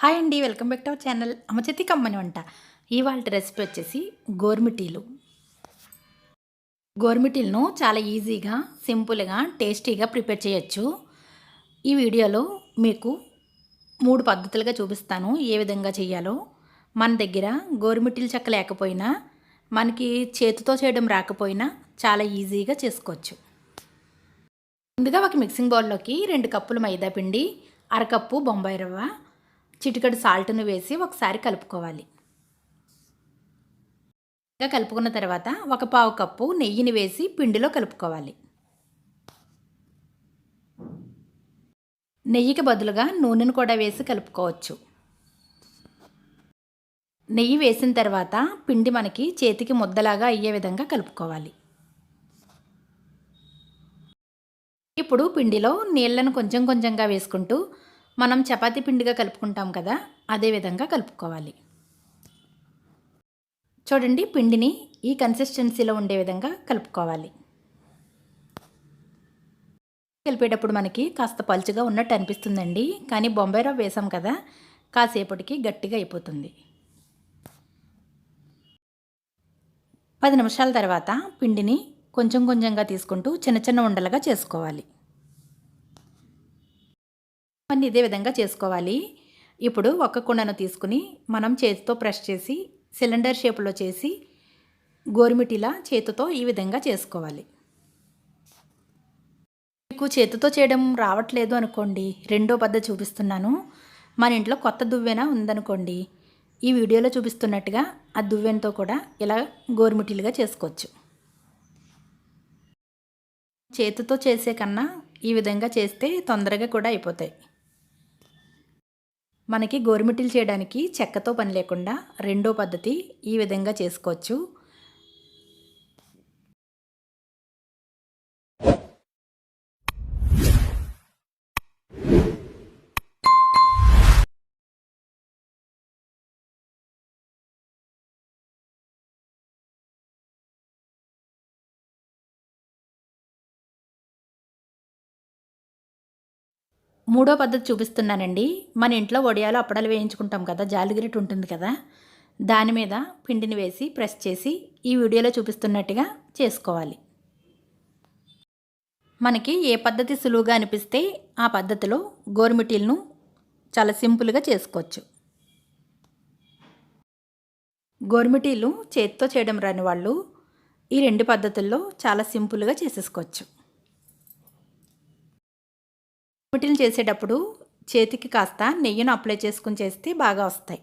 Hi అండి welcome back to our channel అమ్మచేతి కమ్మని వంట. ఇవాళ రెసిపీ వచ్చేసి గోర్మిటీలు గోర్మిటీలను చాలా ఈజీగా సింపుల్గా టేస్టీగా ప్రిపేర్ చేయొచ్చు. ఈ వీడియోలో మీకు మూడు పద్ధతులుగా చూపిస్తాను ఏ విధంగా చేయాలో. మన దగ్గర గోర్మిటీలు చెక్క లేకపోయినా మనకి చేతితో చేయడం రాకపోయినా చాలా ఈజీగా చేసుకోవచ్చు. ముందుగా ఒక మిక్సింగ్ బౌల్లోకి రెండు కప్పులు మైదా పిండి అరకప్పు బొంబాయి రవ్వ చిటికడు సాల్ట్ను వేసి ఒకసారి కలుపుకోవాలి. ఇంకా కలుపుకున్న తర్వాత ఒక పావు కప్పు నెయ్యిని వేసి పిండిలో కలుపుకోవాలి. నెయ్యికి బదులుగా నూనెను కూడా వేసి కలుపుకోవచ్చు. నెయ్యి వేసిన తర్వాత పిండి మనకి చేతికి ముద్దలాగా అయ్యే విధంగా కలుపుకోవాలి. ఇప్పుడు పిండిలో నీళ్ళను కొంచెం కొంచెంగా వేసుకుంటూ మనం చపాతీ పిండిగా కలుపుకుంటాం కదా అదే విధంగా కలుపుకోవాలి. చూడండి పిండిని ఈ కన్సిస్టెన్సీలో ఉండే విధంగా కలుపుకోవాలి. కలిపేటప్పుడు మనకి కాస్త పలుచగా ఉన్నట్టు అనిపిస్తుందండి. కానీ బొంబాయి రవ్వ వేసాం కదా కాసేపటికి గట్టిగా అయిపోతుంది. పది నిమిషాల తర్వాత పిండిని కొంచెం కొంచెంగా తీసుకుంటూ చిన్న చిన్న ఉండలుగా చేసుకోవాలి. అన్నీ ఇదే విధంగా చేసుకోవాలి. ఇప్పుడు ఒక కుండను తీసుకుని మనం చేతితో ప్రెస్ చేసి సిలిండర్ షేప్లో చేసి గోరుమిటిలా చేతితో ఈ విధంగా చేసుకోవాలి. మీకు చేతితో చేయడం రావట్లేదు అనుకోండి రెండో పద్ధతి చూపిస్తున్నాను. మన ఇంట్లో కొత్త దువ్వెన ఉందనుకోండి ఈ వీడియోలో చూపిస్తున్నట్టుగా ఆ దువ్వెనతో కూడా ఇలా గోరుమిటిలుగా చేసుకోవచ్చు. చేతితో చేసే కన్నా ఈ విధంగా చేస్తే తొందరగా కూడా అయిపోతాయి. మనకి గోరుమిటీలు చేయడానికి చెక్కతో పని లేకుండా రెండో పద్ధతి ఈ విధంగా చేసుకోవచ్చు. మూడో పద్ధతి చూపిస్తున్నానండి. మన ఇంట్లో వడియాలు అప్పడాలు వేయించుకుంటాం కదా జాలిగిరిట్ ఉంటుంది కదా దాని మీద పిండిని వేసి ప్రెస్ చేసి ఈ వీడియోలో చూపిస్తున్నట్టుగా చేసుకోవాలి. మనకి ఏ పద్ధతి సులువుగా అనిపిస్తే ఆ పద్ధతిలో గోరుమిటీలను చాలా సింపుల్గా చేసుకోవచ్చు. గోరుమిటీలు చేతితో చేయడం రాని వాళ్ళు ఈ రెండు పద్ధతుల్లో చాలా సింపుల్గా చేసేసుకోవచ్చు. మిటిల్ చేసేటప్పుడు చేతికి కాస్త నెయ్యిను అప్లై చేసుకుని చేస్తే బాగా వస్తాయి.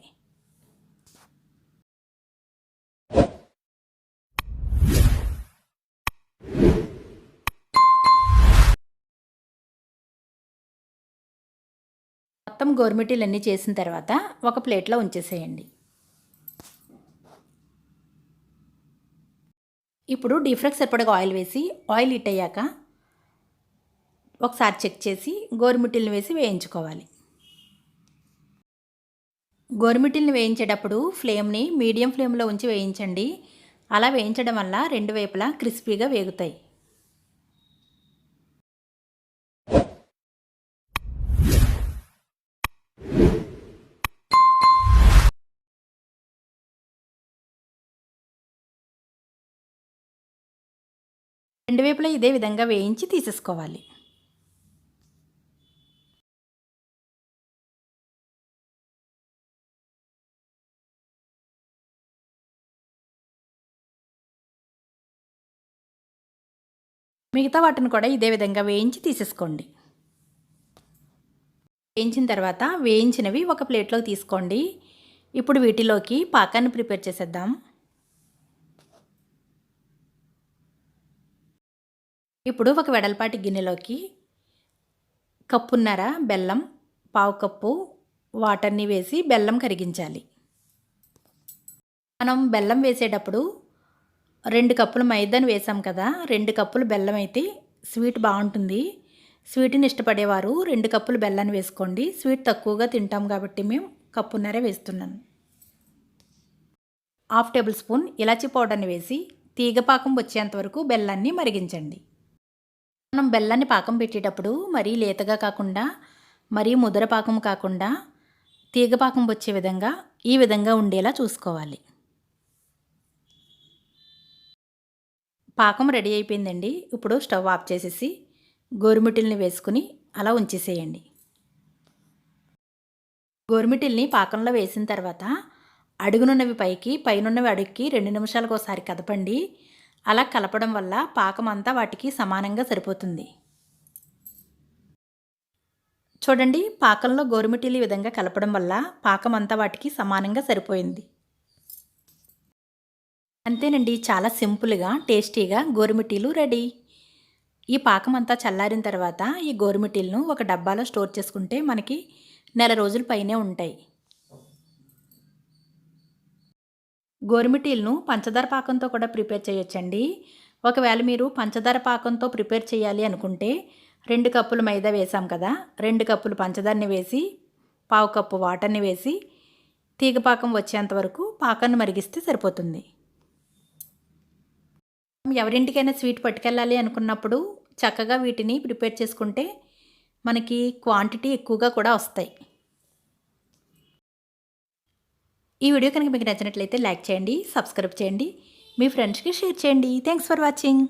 మొత్తం గోరుమిటీలు అన్నీ చేసిన తర్వాత ఒక ప్లేట్లో ఉంచేసేయండి. ఇప్పుడు డీఫ్రక్ సరిపడగా ఆయిల్ వేసి ఆయిల్ హిట్ అయ్యాక ఒకసారి చెక్ చేసి గోరుమిట్టిల్ని వేసి వేయించుకోవాలి. గోరుమిట్టిల్ని వేయించేటప్పుడు ఫ్లేమ్ని మీడియం ఫ్లేమ్లో ఉంచి వేయించండి. అలా వేయించడం వల్ల రెండు వైపులా క్రిస్పీగా వేగుతాయి. రెండు వైపులా ఇదే విధంగా వేయించి తీసేసుకోవాలి. మిగతా వాటిని కూడా ఇదే విధంగా వేయించి తీసేసుకోండి. వేయించిన తర్వాత వేయించినవి ఒక ప్లేట్లోకి తీసుకోండి. ఇప్పుడు వీటిలోకి పాకాన్ని ప్రిపేర్ చేసేద్దాం. ఇప్పుడు ఒక వెడల్పాటి గిన్నెలోకి కప్పున్నర బెల్లం పావు కప్పు వాటర్ని వేసి బెల్లం కరిగించాలి. మనం బెల్లం వేసేటప్పుడు రెండు కప్పులు మైదాని వేసాం కదా రెండు కప్పులు బెల్లం అయితే స్వీట్ బాగుంటుంది. స్వీట్ని ఇష్టపడేవారు రెండు కప్పులు బెల్లాన్ని వేసుకోండి. స్వీట్ తక్కువగా తింటాం కాబట్టి మేము కప్పున్నరే వేస్తున్నాను హాఫ్ టేబుల్ స్పూన్ ఇలాచీ పౌడర్ని వేసి తీగ పాకం వచ్చేంత వరకు బెల్లాన్ని మరిగించండి. మనం బెల్లాన్ని పాకం పెట్టేటప్పుడు మరీ లేతగా కాకుండా మరీ ముదర పాకం కాకుండా తీగపాకం వచ్చే విధంగా ఈ విధంగా ఉండేలా చూసుకోవాలి. పాకం రెడీ అయిపోయిందండి. ఇప్పుడు స్టవ్ ఆఫ్ చేసేసి గోరుమిటిల్ని వేసుకుని అలా ఉంచేసేయండి. గోరుమిటిల్ని పాకంలో వేసిన తర్వాత అడుగునున్నవి పైకి పైనున్నవి అడుగుకి రెండు నిమిషాలకు ఒకసారి కదపండి. అలా కలపడం వల్ల పాకం అంతా వాటికి సమానంగా సరిపోతుంది. చూడండి పాకంలో గోరుమిటిల్ ఈ విధంగా కలపడం వల్ల పాకం అంతా వాటికి సమానంగా సరిపోయింది. అంతేనండి చాలా సింపుల్గా టేస్టీగా గోరుమిటీలు రెడీ. ఈ పాకం అంతా చల్లారిన తర్వాత ఈ గోరుమిటీలను ఒక డబ్బాలో స్టోర్ చేసుకుంటే మనకి నెల రోజుల పైనే ఉంటాయి. గోరుమిటీలను పంచదార పాకంతో కూడా ప్రిపేర్ చేయొచ్చండి. ఒకవేళ మీరు పంచదార పాకంతో ప్రిపేర్ చేయాలి అనుకుంటే రెండు కప్పులు మైదా వేసాం కదా రెండు కప్పులు పంచదారని వేసి పావు కప్పు వాటర్ని వేసి తీగ పాకం వచ్చేంత వరకు పాకాన్ని మరిగిస్తే సరిపోతుంది. ఎవరింటికైనా స్వీట్ పట్టుకెళ్ళాలి అనుకున్నప్పుడు చక్కగా వీటిని ప్రిపేర్ చేసుకుంటే మనకి క్వాంటిటీ ఎక్కువగా కూడా వస్తాయి. ఈ వీడియో కనుక మీకు నచ్చినట్లయితే లైక్ చేయండి సబ్స్క్రైబ్ చేయండి మీ ఫ్రెండ్స్కి షేర్ చేయండి. Thanks for watching